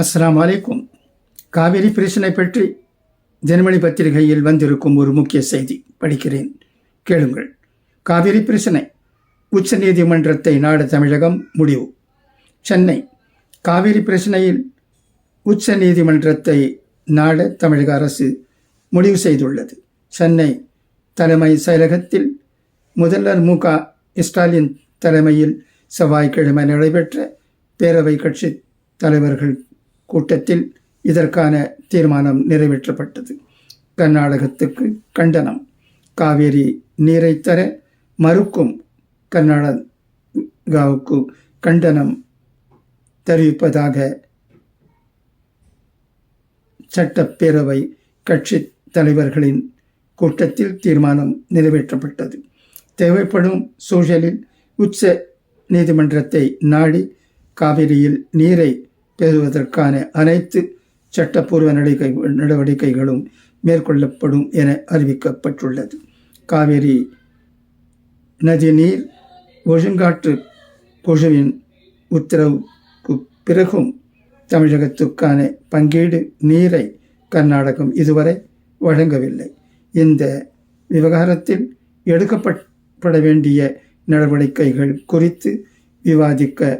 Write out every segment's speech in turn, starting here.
அஸ்லாம் வலைக்கும் காவிரி பிரச்சனை பற்றி தினமணி பத்திரிகையில் வந்திருக்கும் ஒரு முக்கிய செய்தி படிக்கிறேன். கேளுங்கள். காவிரி பிரச்சனை. உச்ச நீதிமன்றத்தை நாடு தமிழகம் முடிவு. சென்னை. காவிரி பிரச்சனையில் உச்ச நீதிமன்றத்தை நாட தமிழக அரசு முடிவு செய்துள்ளது. சென்னை தலைமை செயலகத்தில் முதல்வர் மு க ஸ்டாலின் தலைமையில் செவ்வாய்க்கிழமை நடைபெற்ற பேரவை கட்சி தலைவர்கள் கூட்டத்தில் இதற்கான தீர்மானம் நிறைவேற்றப்பட்டது. கர்நாடகத்துக்கு கண்டனம். காவேரி நீரை தர மறுக்கும் கர்நாடகாவுக்கு கண்டனம் தெரிவிப்பதாக சட்டப்பேரவை கட்சி தலைவர்களின் கூட்டத்தில் தீர்மானம் நிறைவேற்றப்பட்டது. தேவைப்படும் சூழலில் உச்ச நீதிமன்றத்தை நாடி காவிரியில் நீரை பெறுவதற்கான அனைத்து சட்டப்பூர்வ நடவடிக்கை நடவடிக்கைகளும் மேற்கொள்ளப்படும் என அறிவிக்கப்பட்டுள்ளது. காவிரி நதிநீர் ஒழுங்காற்று குழுவின் உத்தரவுக்கு பிறகும் தமிழகத்துக்கான பங்கீடு நீரை கர்நாடகம் இதுவரை வழங்கவில்லை. இந்த விவகாரத்தில் எடுக்கப்பட வேண்டிய நடவடிக்கைகள் குறித்து விவாதிக்க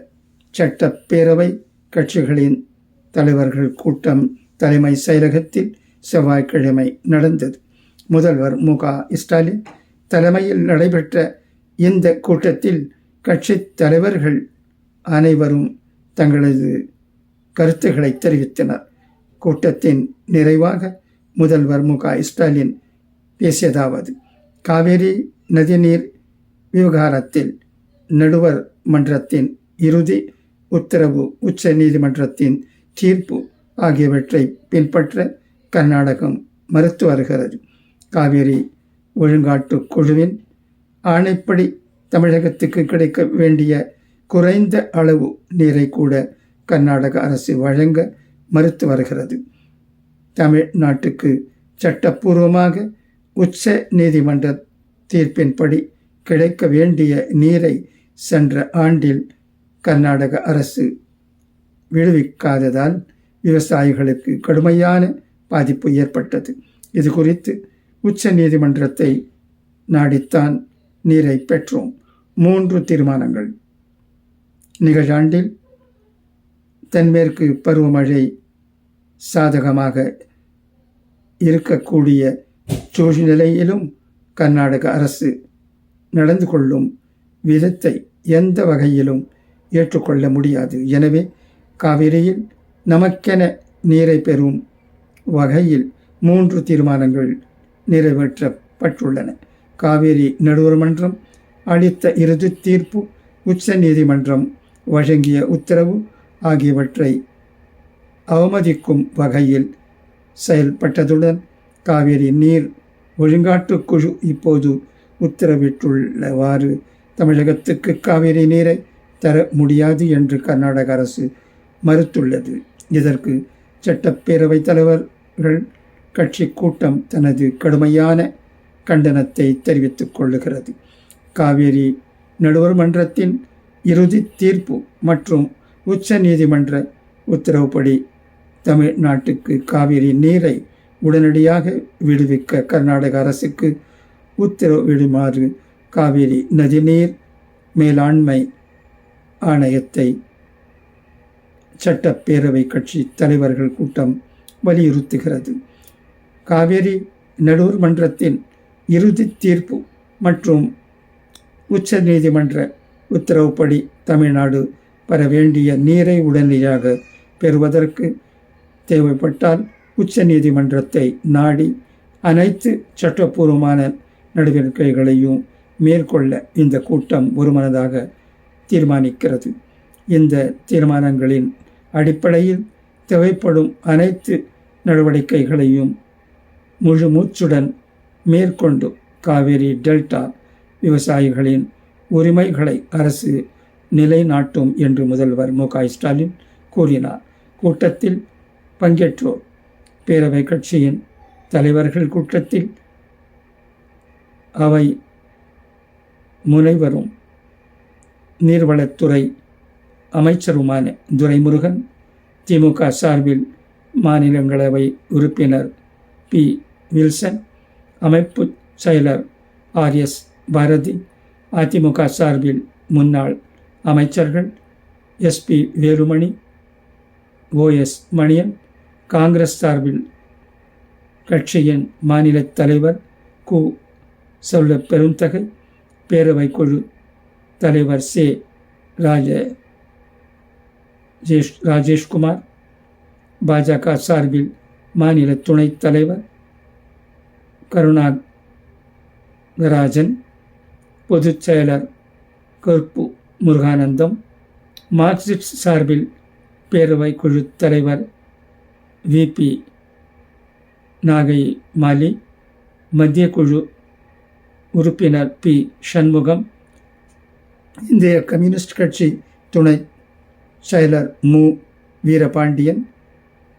சட்டப்பேரவை கட்சிகளின் தலைவர்கள் கூட்டம் தலைமை செயலகத்தில் செவ்வாய்க்கிழமை நடந்தது. முதல்வர் மு. க. ஸ்டாலின் தலைமையில் நடைபெற்ற இந்த கூட்டத்தில் கட்சி தலைவர்கள் அனைவரும் தங்களது கருத்துக்களை தெரிவித்தனர். கூட்டத்தின் நிறைவாக முதல்வர் மு. க. ஸ்டாலின் பேசியதாவது காவேரி நதிநீர் விவகாரத்தில் நடுவர் மன்றத்தின் இறுதி உத்தரவு உச்ச நீதிமன்றத்தின் தீர்ப்பு ஆகியவற்றை பின்பற்ற கர்நாடகம் மறுத்து வருகிறது. காவிரி ஒழுங்காட்டு குழுவின் ஆணைப்படி தமிழகத்துக்கு கிடைக்க வேண்டிய குறைந்த அளவு நீரை கூட கர்நாடக அரசு வழங்க மறுத்து வருகிறது. தமிழ்நாட்டுக்கு சட்டப்பூர்வமாக உச்ச நீதிமன்ற தீர்ப்பின்படி கிடைக்க வேண்டிய நீரை சென்ற ஆண்டில் கர்நாடக அரசு விடுவிக்காததால் விவசாயிகளுக்கு கடுமையான பாதிப்பு ஏற்பட்டது. இது குறித்து உச்ச நீதிமன்றத்தை நாடித்தான் நீரை பெற்றோம். மூன்று தீர்மானங்கள். நிகழாண்டில் தென்மேற்கு பருவமழை சாதகமாக இருக்கக்கூடிய சூழ்நிலையிலும் கர்நாடக அரசு நடந்து கொள்ளும் விதத்தை எந்த வகையிலும் ஏற்றுக்கொள்ள முடியாது. எனவே காவிரியில் நமக்கென நீரை பெறும் வகையில் மூன்று தீர்மானங்கள் நிறைவேற்றப்பட்டுள்ளன. காவேரி நடுவர் மன்றம் அளித்த இறுதி தீர்ப்பு உச்ச நீதிமன்றம் வழங்கிய உத்தரவு ஆகியவற்றை அவமதிக்கும் வகையில் செயல்பட்டதுடன் காவேரி நீர் ஒழுங்காட்டு குழு இப்போது உத்தரவிட்டுள்ளவாறு தமிழகத்துக்கு காவிரி நீரை தர முடியாது என்று கர்நாடக அரசு மறுத்துள்ளது. இதற்கு சட்டப்பேரவைத் தலைவர்கள் கட்சி கூட்டம் தனது கடுமையான கண்டனத்தை தெரிவித்துக் கொள்ளுகிறது. காவேரி நடுவர் மன்றத்தின் இறுதி தீர்ப்பு மற்றும் உச்ச நீதிமன்ற உத்தரவுப்படி தமிழ்நாட்டுக்கு காவிரி நீரை உடனடியாக விடுவிக்க கர்நாடக அரசுக்கு உத்தரவிடுமாறு காவிரி நதிநீர் மேலாண்மை ஆணையத்தை சட்டப்பேரவை கட்சி தலைவர்கள் கூட்டம் வலியுறுத்துகிறது. காவேரி நடுவர் மன்றத்தின் இறுதி தீர்ப்பு மற்றும் உச்ச நீதிமன்ற உத்தரவுப்படி தமிழ்நாடு பெற வேண்டிய நீரை உடனடியாக பெறுவதற்கு தேவைப்பட்டால் உச்ச நீதிமன்றத்தை நாடி அனைத்து சட்டப்பூர்வமான நடவடிக்கைகளையும் மேற்கொள்ள இந்த கூட்டம் ஒருமனதாக தீர்மானிக்கிறது. இந்த தீர்மானங்களின் அடிப்படையில் தேவைப்படும் அனைத்து நடவடிக்கைகளையும் முழு மூச்சுடன் மேற்கொண்டு காவேரி டெல்டா விவசாயிகளின் உரிமைகளை அரசு நிலைநாட்டும் என்று முதல்வர் மு ஸ்டாலின் கூறினார். கூட்டத்தில் பங்கேற்றோர் பேரவை கட்சியின் தலைவர்கள் கூட்டத்தில் அவை முனைவரும் நீர்வளத்துறை அமைச்சருமான துரைமுருகன் திமுக சார்பில் மாநிலங்களவை உறுப்பினர் பி. வில்சன் அமைப்பு செயலர் ஆர். எஸ். பாரதி அதிமுக சார்பில் முன்னாள் அமைச்சர்கள் SP Velumani OS Manian Congress சார்பில் கட்சியின் மாநில தலைவர் கு. சொல்ல பெருந்தகை பேரவைக் குழு தலைவர் சே ராஜ ஜேஷ் ராஜேஷ்குமார் பாஜக சார்பில் மாநில துணைத் தலைவர் கருணாகராஜன் பொதுச் செயலர் கருப்பு முருகானந்தம் மார்க்சிஸ்ட் சார்பில் பேரவை குழு தலைவர் விபி நாகை மாலி மத்திய குழு உறுப்பினர் பி. சண்முகம் இந்திய கம்யூனிஸ்ட் கட்சி துணை செயலர் மு. வீரபாண்டியன்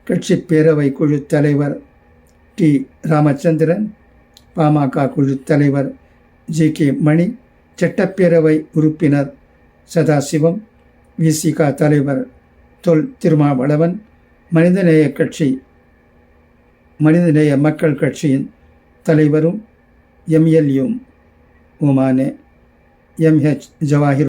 கட்சி பேரவை குழு தலைவர் டி. ராமச்சந்திரன் பாமக குழு தலைவர் ஜி. கே. மணி சட்டப்பேரவை உறுப்பினர் சதாசிவம் விசிக தலைவர் தொல். திருமாவளவன் மனிதநேய கட்சி மனிதநேய மக்கள் கட்சியின் தலைவரும் எம்எல்ஏவும் உமானே. Yemheç Cevahir